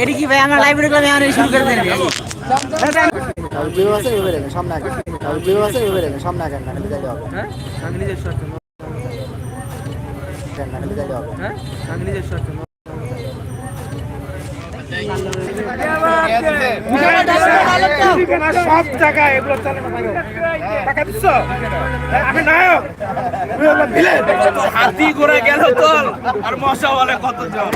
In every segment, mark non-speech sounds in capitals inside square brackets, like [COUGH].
এটি কি ভাই, আমরা লাইব্রেরি ক্লাবে আমরা শুরু করে দেন সামনে আগে সামনে আগে না খালি হবে হ্যাঁ? হবে সব জায়গায় এগুলো টাকা দিচ্ছ? আমি নায়ক। হাতি করে গেল তোর আর মশা বলে কত জন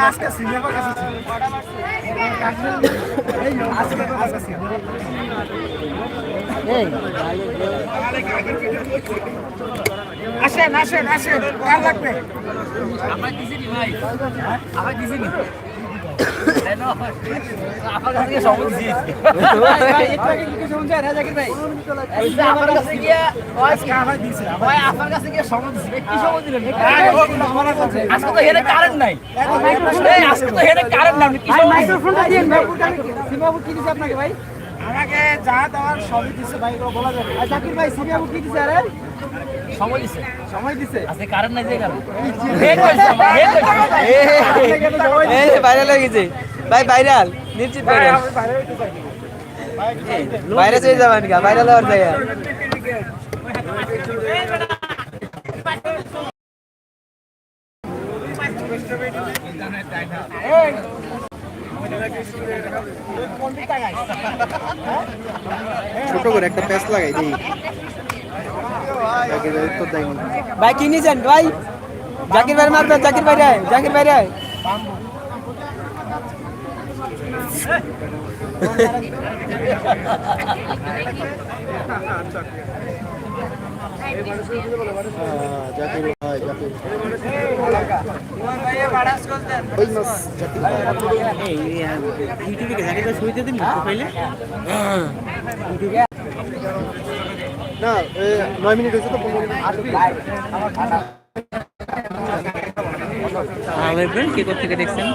আজকে কাছে আসেন আসেন আসেন কার লাগবে। আমার দিছে। আজকে তো হেরে কারেন্ট নাই। এই, আজকে তো হেরে কারেন্ট নাই। কি মাইক্রোফোনটা দিন সিমাবু কি দিছে আপনাকে ভাই? আমাকে যা দেওয়ার সবই দিছে ভাই এগুলো বলা যাবে আর জাকির ভাই সিমাবু কি দিছে আরে সময় দিছে সময় দিছে আজকে কারেন্ট নাই যে কারণ হে কইছে হে ভাইরাল হয়ে গেছে ভাই ভাইরাল নিশ্চিত ভাইরাল ভাইরাল হয়ে যাবেন গা ভাইরাল হওয়ার জায়গা করে একটা প্যাচ লাগাই দিই জাকির ভাই উত্তর দেয় না। ভাই কি নিয়েছেন ভাই জাকির ভাই মারবেন জাকির ভাই রে জাকির ভাই রে হ্যাঁ, জাকির ভাই জাকির ওই মাছ জাকির ভাই ইউটিউবে জাকির ভাই ছবি দিয়ে দিন প্রোফাইলে না নয় মিনিট হয়েছে তো পনেরো কে থেকে দেখছেন?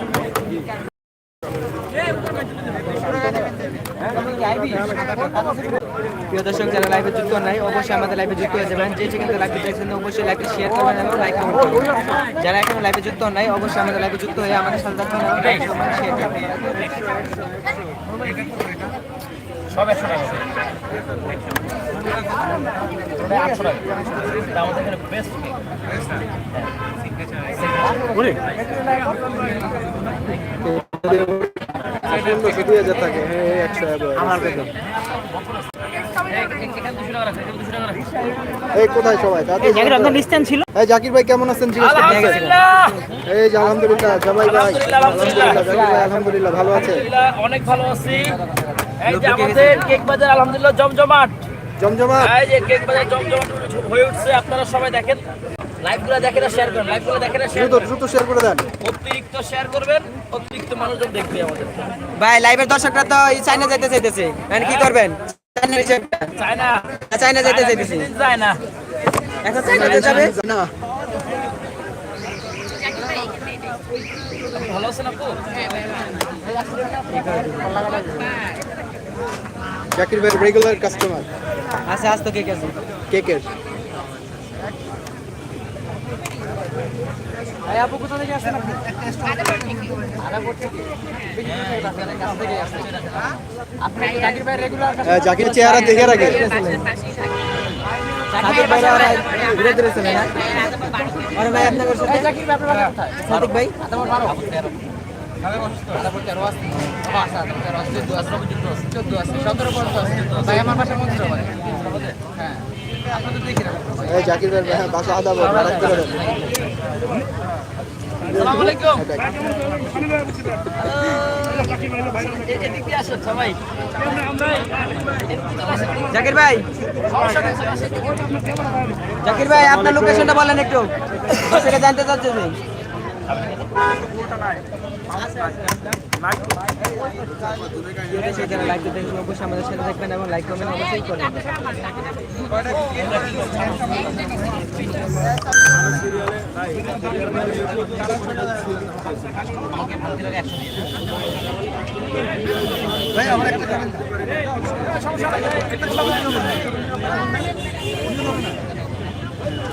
প্রিয় দর্শক যারা লাইভে যুক্ত নাই অবশ্যই আমাদের লাইভে যুক্ত হয়ে যাবেন। যে সেখানে লাইভে দেখছেন অবশ্যই লাইভে শেয়ার করবেন এবং লাইক করবেন। যারা এখন লাইভে যুক্ত নাই অবশ্যই আমাদের লাইভে যুক্ত হয়ে আমাদের সাথে থাকবেন এবং লাইক কমেন্ট শেয়ার করবেন। সব 100 টাকা ওটা 800 টাকা এটা আমাদের এখানে বেস্ট পনেরোশো দুই হাজার থাকে হ্যাঁ একশো আমার কত এখানে 200 টাকা রাখছে 200 টাকা রাখছে এই কোথায় সবাই জাকির আপনার ডিস্টেন্স ছিল? এই জাকির ভাই কেমন আছেন? জিজ্ঞেস এই যে আলহামদুলিল্লাহ জামাই ভাই। আলহামদুলিল্লাহ, আলহামদুলিল্লাহ। জাকির ভাই আলহামদুলিল্লাহ ভালো আছে অনেক ভালো আছি। এই যে আমাদের কেক বাজার আলহামদুলিল্লাহ জমজমাট। জমজমা এই যে কেক বাজার জমজমাট হয়ে উঠছে আপনারা সবাই দেখেন। লাইভগুলো দেখেন আর শেয়ার করেন। লাইভগুলো দেখেন আর শেয়ার দ্রুত দ্রুত শেয়ার করে দেন। অতিরিক্ত শেয়ার করবেন অতিরিক্ত মানুষজন দেখবে আমাদের। ভাই লাইভের দর্শকরা তো এই চাইনা যেতে চাইতেছে। মানে কি করবেন? চাইনা হিসেবে চায় না চাইনা যেতে চাইতেছে। যায় না। এখন চাইনা যেতে যাবে? না। ভালো আছেন আপু? জাকির ভাই রেগুলার কাস্টমার আচ্ছা আজ তো কে গেছে কেকের ভাই আপু কোথা থেকে আসছেন আপনি? আপনি জাকির ভাই রেগুলার হ্যাঁ, জাকির চেহারা দেখে রাখে সাদিক ভাই ওরা ঘুরে ঘুরে চলে না? আরে ভাই আপনাদের সাথে জাকির ভাই আপনারা কোথায় সাদিক ভাই? তোমার ভালো ভাই আমার জাকির ভাই হ্যাঁ, বাসা করে আসসালামু আলাইকুম। জাকির ভাই। জাকির ভাই আপনার লোকেশনটা বলেন একটু। দর্শকে জানতে চাচ্ছে যারা লাইভ দেখছেন অবশ্যই আমাদের সাথে থাকবেন এবং লাইক কমেন্ট অবশ্যই করবেন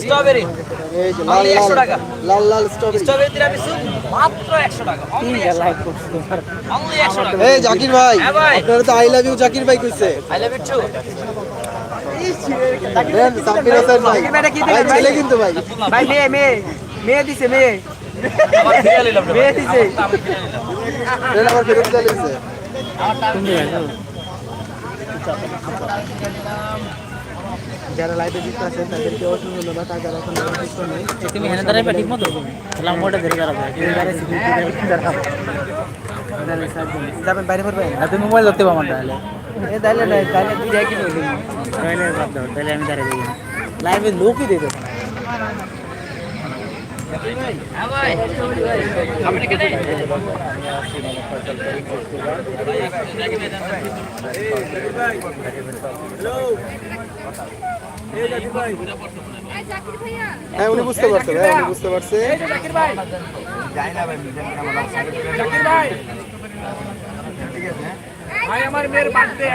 স্ট্রবেরি এই যে লাল 100 লাল টাকা। লাল লাল স্ট্রবেরি স্ট্রবেরি তিরামিসু মাত্র 100 টাকা। অনলি 100 টাকা। অনলি 100 টাকা। এই জাকির ভাই হ্যাঁ ভাই। আপনারা তো আই লাভ ইউ জাকির ভাই কইছে। আই লাভ ইউ টু মেয়ে মেয়ে মেয়ে দিছে মেয়ে। দিছে। আমি ফিরে নিলাম। দেন আবার ফেরত চলে গেছে যারা লাইভে যুক্ত আছেন তাদেরকে অসংখ্য ধন্যবাদ। আর যারা এখন যুক্ত নেই তুমি হেনে দাঁড়াইবা ঠিক মতো লাম্বাটা ধরে দাঁড়াবে। যাবেন বাইরে পড়বেন? তুমি মোবাইল ধরতে পারো তাহলে। এ তাইলে নাই তাইলে দুইটা একই হইল তাহলে বাদ দাও তাহলে আমি দাঁড়িয়ে দিই লাইভে লোকই দিতে হ্যাঁ উনি বুঝতে পারছে ভাই উনি বুঝতে পারছে। ভাই। আমার মেয়ের বার্থডে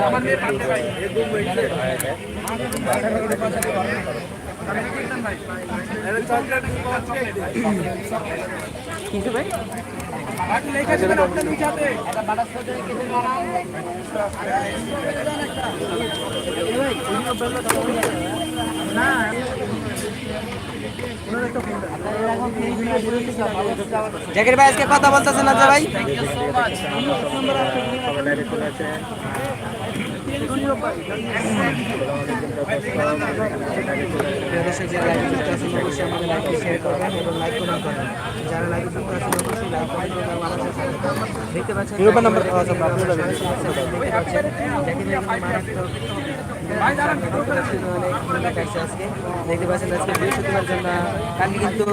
আমার মেয়ের বার্থডে ভাই কিন্তু ভাই জাকির ভাই আজকে কথা বলতেছেন না যে ভাই? দর্শক যারা লাইভে যুক্ত আছেন অবশ্যই আমাদের লাইভকে শেয়ার করবেন এবং লাইক কমেন্ট দেখতে পাচ্ছেন আজকে দেখতে পাচ্ছেন আজকে বৃহস্পতিবার জন্য। কালকে কিন্তু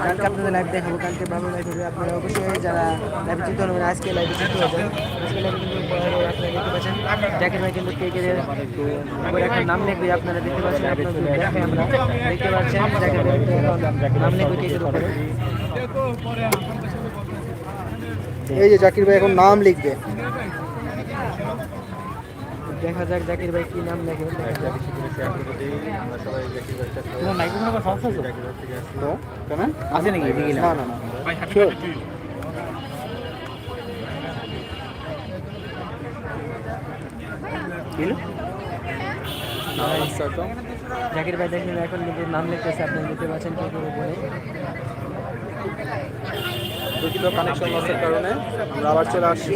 কালকে আপনাদের লাইভ দেখাবো, কালকে ভালো লাইভ হবে। আপনারা অবশ্যই যারা লাইভে যুক্ত হবেন, আজকে লাইভে যুক্ত যান আজকে লাইভে কিন্তু আপনারা দেখতে পাচ্ছেন, জাকির ভাই কিন্তু কেকের উপরে একটা নাম লিখবে, আপনারা দেখতে পাচ্ছেন আমরা দেখতে পাচ্ছেন, জাকির ভাই নাম লিখবে কেকের উপরে। এই যে জাকির ভাই এখন নাম লিখবে। দেখা যাক জাকির ভাই কি নাম লেখে আছে নাকি না না না জাকির ভাই দেখেন এখন কিন্তু নাম লিখতেছে আপনি দেখতে পাচ্ছেন কেকের উপরে দুঃখিত কানেকশন লসের কারণে আমরা আবার চলে আসছি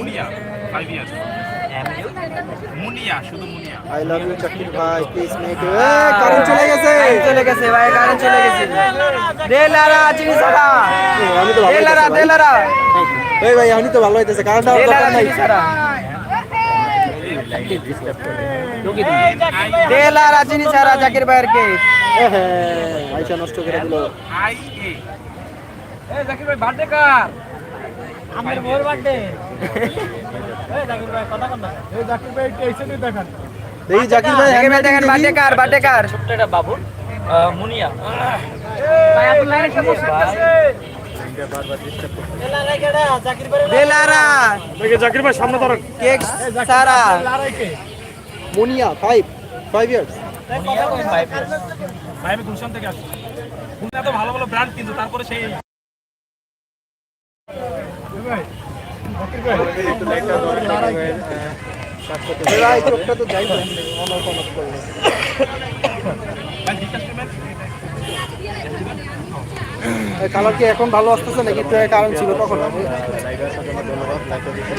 মুনিয়া শুধু Muniya. I love you Zakir ভাই প্লিজ মেক কারেন্ট চলে গেছে। চলে গেছে ভাই কারেন্ট চলে গেছে। দেলারা চিনি সারা। আমি তো ভালো দেলারা হইতেছে ভাই। দেলারা এই ভাই আমি তো ভালো হইতেছে কারেন্ট আর দেলারা দরকার নাই। সারা। দেলারা চিনি সারা জাকির ভাইয়ের কে আইসা নষ্ট করে দিল। আই এ এই জাকির ভাই বার্থডে কার? আমার মোর বার্থডে [LAUGHS] এই জাকির ভাই কথা কন না। এই জাকির ভাই কে এসে দেখান। দেখি জাকির ভাই দেখেন বার্থডে কার বার্থডে কার ছোট্ট একটা আহ, মুনিয়া। ভাই আপনার লাইনে দেখে জাকির ভাই সামনে ধরো কেক সারা। মুনিয়া ফাইভ ফাইভ ইয়ার্স ভাই আমি গুলশান থেকে আসছি। গুলশান তো ভালো ভালো ব্র্যান্ড কিন্তু তারপরে সেই কালার কি এখন ভালো আসতেছে নাকি? একটু কারণ ছিল তখন।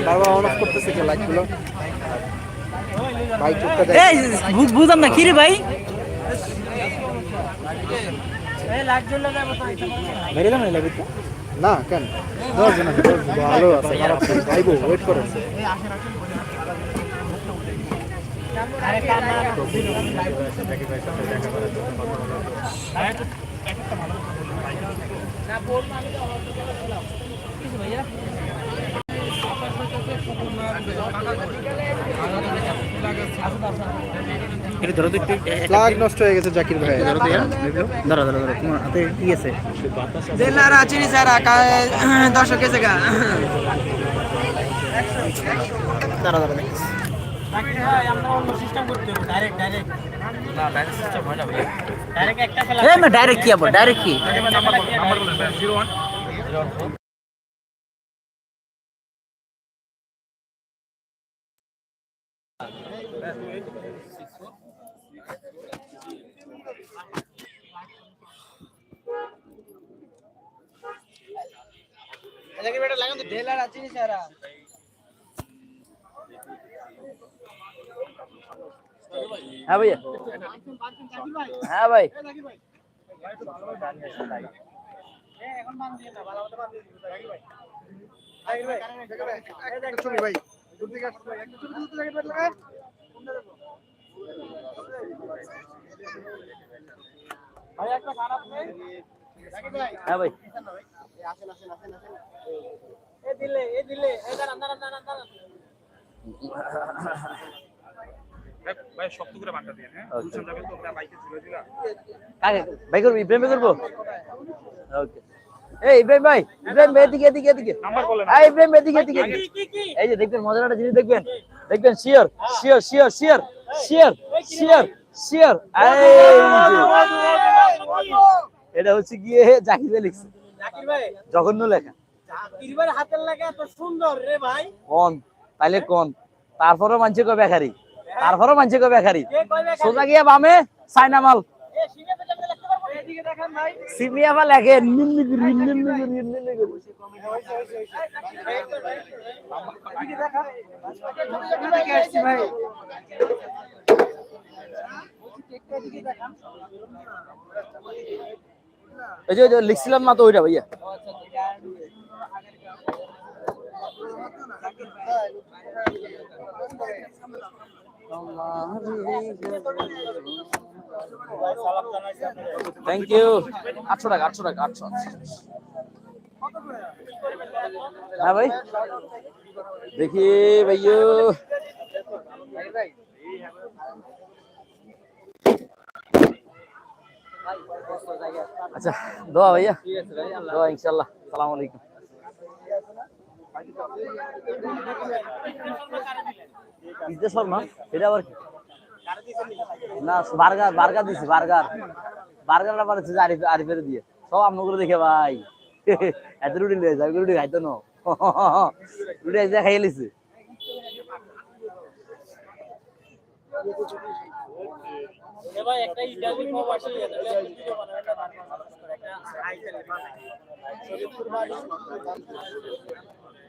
বারবার অন অফ করতেছে কি লাইটগুলো এই বুঝলাম না কি রে ভাই? মেরে দাও না লাইটটা না কেন? দশ জন আছে, দশ জন। ভালো আছে ভাইবো ওয়েট করো নষ্ট হয়ে গেছে জাকির ভাই। ধরো ধরো ধরো তোমার হাতে কি আছে? দেলারা চিনি সারা দর্শক এসে গা। দাঁড়া দাঁড়া। ডাইরেক্ট কি ডাইরেক্ট কি? দেলারা চিনি সারা হ্যাঁ ভাইয়া হ্যাঁ ভাই ছবি ভাই দূর থেকে হ্যাঁ ভাই হ্যাঁ বাইকে করব ইব্রাহিম করব ওকে এই ইব্রাহিম ভাই ইব্রাহিম এদিকে এদিকে এদিকে। এই ইব্রাহিম এদিকে এদিকে এই যে দেখবেন মজার একটা জিনিস দেখবেন। দেখবেন sure sure sure sure sure sure sure. এটা হচ্ছে গিয়ে জাকির ভাই লিখছে। জঘন্য লেখা। কোন? তাইলে কোন? তারপরও মানছে কো বেকারি তারপরও মানছে কো বেকারি সোজা গিয়ে বামে সাইনা মাল সিমিয়া এই যে ওই যে লিখছিলাম না তো ওইটা ভাইয়া। থ্যাংক ইউ আটশো টাকা আটশো টাকা, আটশো হ্যাঁ ভাই। দেখি ভাইয়ো। আচ্ছা দোয়া ভাইয়া। দোয়া ইনশাল্লাহ সালাম আলাইকুম। শর্মা এটা আবার না, বার্গার বার্গার দিছি, বার্গার। বার্গারটা যে আরিফ আরিফের দিয়ে। সব আপনাগুলো দেখে ভাই। এত রুটি লিয়ে যাবে রুটি খাইতো না। রুটি আজ খাইয়ে লিছে।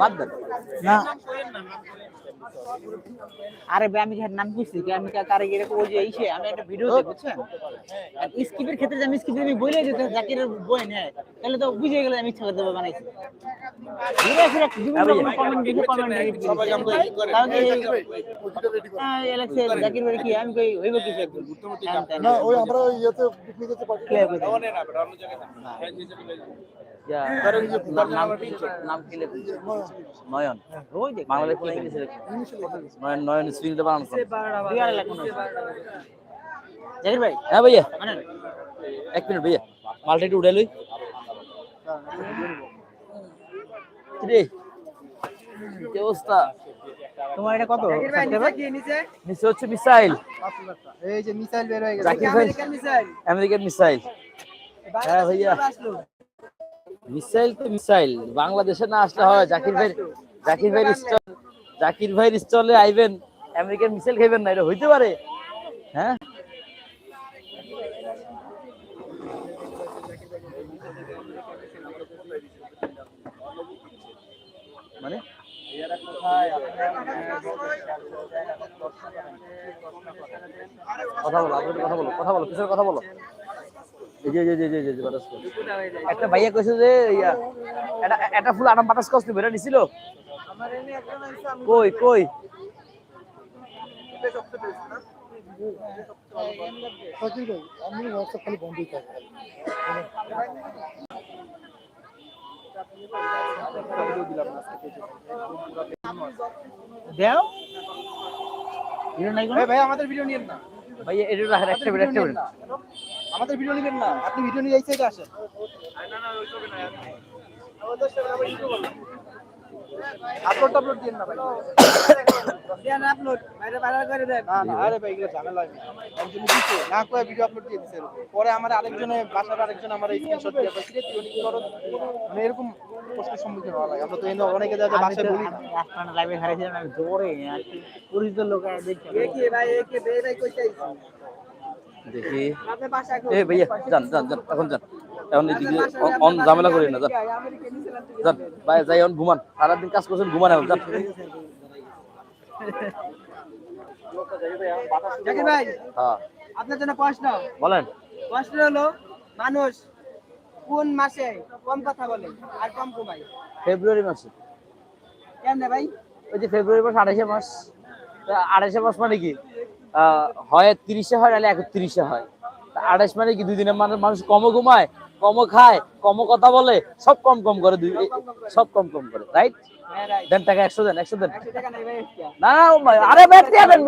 বাদ দেন। না। আরে ভাই আমি নাম বুঝছি কি আমি কারে গিয়ে ওই যে ইসে আমি একটা ভিডিও দেখি বুঝছেন? আর স্কিপের ক্ষেত্রে যে আমি স্কিপ আমি বলে দিতে জাকিরের বই নেয় তাহলে তো বুঝে গেলে আমি ইচ্ছা করতে বানাইছি। ঘুরে ফিরে বিভিন্ন রকম কমেন্ট দেখে কমেন্ট সবাই জানতে। হ্যাঁ এলাক্সে জাকির ভাই কি আমি কই হইব কি সে? না। ওই আমরা ইয়েতে পিকনিকেতে পার্টি ইয়া, নাম নাম কি নাম কি লেখা? নয়ন। ইংলিশে নয়ন নয়ন স্ক্রিনটা বানানো জাকির ভাই হ্যাঁ ভাইয়া। এক মিনিট ভাইয়া মালটা একটু উড়ে লই। রে কি অবস্থা? তোমার এটা কত? নিচে হচ্ছে মিসাইল। এই যে মিসাইল বের হয়ে গেছে। ভাই আমেরিকান মিসাইল। American missile. হ্যাঁ ভাইয়া। মিসাইল তো মিসাইল। বাংলাদেশে না আসলে হয় জাকির ভাই জাকির ভাইয়ের স্টল জাকির ভাইয়ের স্টলে আইবেন আমেরিকান মিসাইল খাইবেন না এটা হইতে পারে। হ্যাঁ? মানে? কথা বলো কথা বলো কথা বলো কথা বলো। এই যে এই যে এই যে, এই যে, এই যে, বাতাস করো। একটা ভাইয়া কইছে যে ইয়া এটা এটা ফুল আরাম বাতাস কষ্ট বেরা নিছিল। কই কই? আমি হোয়াটসঅ্যাপ খালি বন্ধই থাকে দেও। ভিডিও নাই ভাই আমাদের ভিডিও নিয়েন না। ভাইয়া এটা রাখেন একটা মিনিট একটা মিনিট আমাদের ভিডিও নেবেন না। আপনি ভিডিও নিয়ে এই সাইডে আসেন। আপলোড আপলোড দিন না ভাই। দেন আপলোড বাইরে বাইরে করে দেন। না না আরে ভাই এগুলো ঝামেলা একজন না কয়ে ভিডিও আপলোড দিয়ে দিছে পরে আমার আরেকজনে বাসার আরেকজন আমার স্ক্রিনশট দিয়ে পাইছে তুই অনেক করো মানে এরকম প্রশ্নের সম্মুখীন হওয়া লাগে। আমরা তো এনে অনেকে যা বাসায় বলি। রাস্তাটা লাইভে হারিয়েছিলাম আমি দৌড়ে পরিচিত লোক আর দেখছি। এ কি ভাই এ কি বে ভাই কইতে আইছি দেখি। এ ভাইয়া যান যান যান এখন যান। এখন এদিকে অন- অন ঝামেলা করি না যান। যান ভাই যাই এখন ঘুমান। সারাদিন কাজ করছেন ঘুমান এখন যান। জাকির ভাই হ্যাঁ। আপনার জন্য প্রশ্ন। বলেন। প্রশ্ন হলো মানুষ কোন মাসে কম কথা বলে আর কম ঘুমায়? ফেব্রুয়ারি মাসে। কেমনে ভাই? ওই যে ফেব্রুয়ারি মাস আড়াইশে মাস। আড়াইশে মাস মানে কি? আহ, হয় তিরিশে হয় নাহলে একত্রিশে হয়। আড়াইশ মানে কি দুই দিনের মানুষ মানুষ কমও ঘুমায় কমও খায় কমও কথা বলে সব কম কম করে দুই সব কম কম করে রাইট দেন টাকা একশো দেন একশো দেন। না আরে ব্যাগ দিয়ে দেন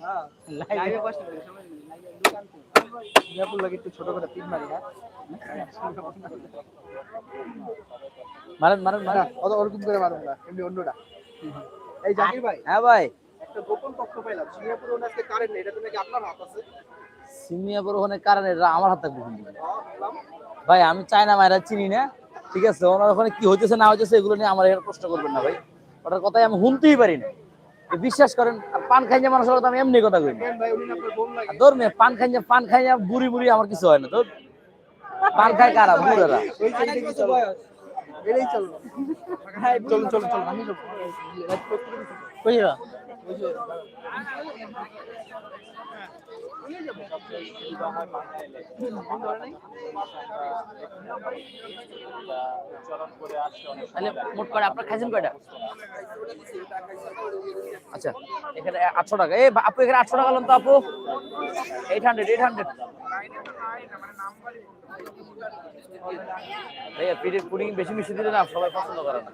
হ্যাঁ করি মারেন মারেন মারেন ওরকম মারুন। না এমনি অন্যটা এই জাকির ভাই। হ্যাঁ ভাই। একটা গোপন তথ্য পাইলাম সিঙ্গাপুরে ওনার কারেন্ট নেই এটা তো নাকি আপনার হাত আছে? সিমিয়া বড় কারণে আমার হাতে বুঝুন ভাই আমি চায়না মায়েরা চিনি না ঠিক আছে ওনার ওখানে কি হইতেছে না হইতেছে এগুলো নিয়ে আমার এখানে প্রশ্ন করবেন না ভাই ওটার কথাই আমি শুনতেই পারি না বিশ্বাস করেন পান খাইজা মানুষের কথা আমি এমনি কথা কই না না ধর পান খাইজা পান খাইজা বুড়ি বুড়ি আমার কিছু হয় না তোর পান খায় কারা বুড়েরা চলো চলো চলো আমি যাব কই যাবা তাহলে মোট করে আপনার খাইছেন কয়টা? আচ্ছা এখানে আটশো টাকা। এ আপু এখানে আটশো টাকা তো আপু। এইট হান্ড্রেড এইট হান্ড্রেড ভাইয়া পিঠে পুডিং বেশি মিষ্টি দিলে না সবাই পছন্দ করে না।